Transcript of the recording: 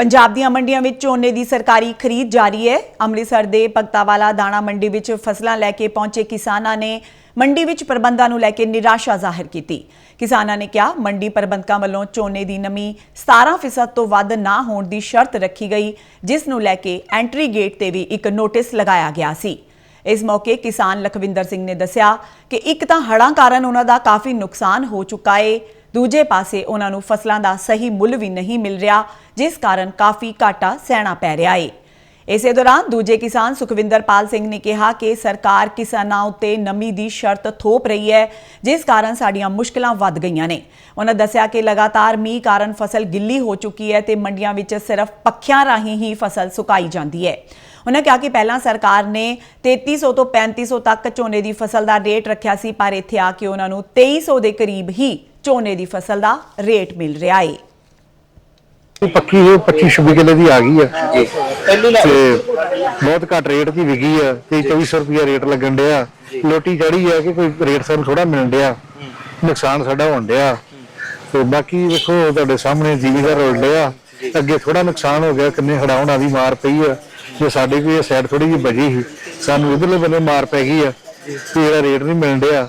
ਪੰਜਾਬ ਦੀਆਂ ਮੰਡੀਆਂ ਵਿੱਚ ਝੋਨੇ ਦੀ ਸਰਕਾਰੀ ਖਰੀਦ ਜਾਰੀ ਹੈ। ਅੰਮ੍ਰਿਤਸਰ ਦੇ ਭਗਤਾਵਾਲਾ ਦਾਣਾ ਮੰਡੀ ਵਿੱਚ ਫਸਲਾਂ ਲੈ ਕੇ ਪਹੁੰਚੇ ਕਿਸਾਨਾਂ ਨੇ ਮੰਡੀ ਵਿੱਚ ਪ੍ਰਬੰਧਾਂ ਨੂੰ ਲੈ ਕੇ ਨਿਰਾਸ਼ਾ ਜ਼ਾਹਿਰ ਕੀਤੀ। ਕਿਸਾਨਾਂ ਨੇ ਕਿਹਾ, ਮੰਡੀ ਪ੍ਰਬੰਧਕਾਂ ਵੱਲੋਂ ਝੋਨੇ ਦੀ ਨਮੀ 17% ਤੋਂ ਵੱਧ ਨਾ ਹੋਣ ਦੀ ਸ਼ਰਤ ਰੱਖੀ ਗਈ, ਜਿਸ ਨੂੰ ਲੈ ਕੇ ਐਂਟਰੀ ਗੇਟ ਤੇ ਵੀ ਇੱਕ ਨੋਟਿਸ ਲਗਾਇਆ ਗਿਆ ਸੀ। ਇਸ ਮੌਕੇ ਕਿਸਾਨ ਲਖਵਿੰਦਰ ਸਿੰਘ ਨੇ ਦੱਸਿਆ ਕਿ ਇੱਕ ਤਾਂ ਹੜ੍ਹਾਂ ਕਾਰਨ ਉਹਨਾਂ ਦਾ ਕਾਫੀ ਨੁਕਸਾਨ ਹੋ ਚੁੱਕਾ ਏ। ਦੂਜੇ ਪਾਸੇ ਉਹਨਾਂ ਨੂੰ ਫਸਲਾਂ ਦਾ ਸਹੀ ਮੁੱਲ ਵੀ ਨਹੀਂ ਮਿਲ ਰਿਹਾ, ਜਿਸ ਕਾਰਨ ਕਾਫੀ ਘਾਟਾ ਸਹਿਣਾ ਪੈ ਰਿਹਾ ਏ। ਇਸੇ ਦੌਰਾਨ ਦੂਜੇ ਕਿਸਾਨ ਸੁਖਵਿੰਦਰਪਾਲ ਸਿੰਘ ਨੇ ਕਿਹਾ ਕਿ ਸਰਕਾਰ ਕਿਸਾਨਾਂ ਉੱਤੇ ਨਮੀ ਦੀ ਸ਼ਰਤ ਥੋਪ ਰਹੀ ਹੈ, ਜਿਸ ਕਾਰਨ ਸਾਡੀਆਂ ਮੁਸ਼ਕਲਾਂ ਵੱਧ ਗਈਆਂ ਨੇ। ਉਹਨਾਂ ਦੱਸਿਆ ਕਿ ਲਗਾਤਾਰ ਮੀਂਹ ਕਾਰਨ ਫਸਲ ਗਿੱਲੀ ਹੋ ਚੁੱਕੀ ਹੈ ਤੇ ਮੰਡੀਆਂ ਵਿੱਚ ਸਿਰਫ ਪੱਖਿਆਂ ਰਾਹੀਂ ਹੀ ਫਸਲ ਸੁਕਾਈ ਜਾਂਦੀ ਹੈ। ਉਹਨਾਂ ਕਿਹਾ ਕਿ ਪਹਿਲਾਂ ਸਰਕਾਰ ਨੇ 3300 ਤੋਂ 3500 ਤੱਕ ਝੋਨੇ ਦੀ ਫਸਲ ਦਾ ਰੇਟ ਰੱਖਿਆ ਸੀ, ਪਰ ਇੱਥੇ ਆ ਕੇ ਉਹਨਾਂ ਨੂੰ 2300 ਦੇ ਕਰੀਬ ਹੀ ਝੋਨੇ ਦੀ ਫਸਲ ਦਾ ਰੇਟ ਮਿਲ ਰਿਹਾ ਹੈ ਇਹ ਪੱਕੀ ਇਹ 25 26 ਕਿੱਲੇ ਦੀ ਆ ਗਈ ਆ। ਪਹਿਲੀ ਲੈ ਤੇ ਬਹੁਤ ਘੱਟ ਰੇਟ ਦੀ ਵਿਕੀ ਆ। ਤੇ 2400 ਰੁਪਿਆ ਰੇਟ ਲੱਗਣ ਡਿਆ। ਲੋਟੀ ਚੜੀ ਆ ਕਿ ਕੋਈ ਰੇਟ ਸਾਨੂੰ ਥੋੜਾ ਮਿਲਣ ਡਿਆ। ਨੁਕਸਾਨ ਸਾਡਾ ਹੋਣ ਡਿਆ। ਤੇ ਬਾਕੀ ਵੇਖੋ ਤੁਹਾਡੇ ਸਾਹਮਣੇ ਜ਼ਿਮੀਦਾਰ ਰੋਲ ਡਿਆ। ਅੱਗੇ ਥੋੜਾ ਨੁਕਸਾਨ ਹੋ ਗਿਆ ਕਿੰਨੇ ਹੜਾਉਣਾ ਦੀ ਮਾਰ ਪਈ ਆ। ਜੇ ਸਾਡੇ ਕੋਈ ਸਾਈਡ ਥੋੜੀ ਜਿਹੀ ਬਜੀ ਸੀ ਸਾਨੂੰ ਇਧਰਲੇ ਬੰਨੇ ਮਾਰ ਪੈ ਗਈ ਆ। ਤੇ ਜਿਹੜਾ ਰੇਟ ਨਹੀਂ ਮਿਲਣ ਡਿਆ।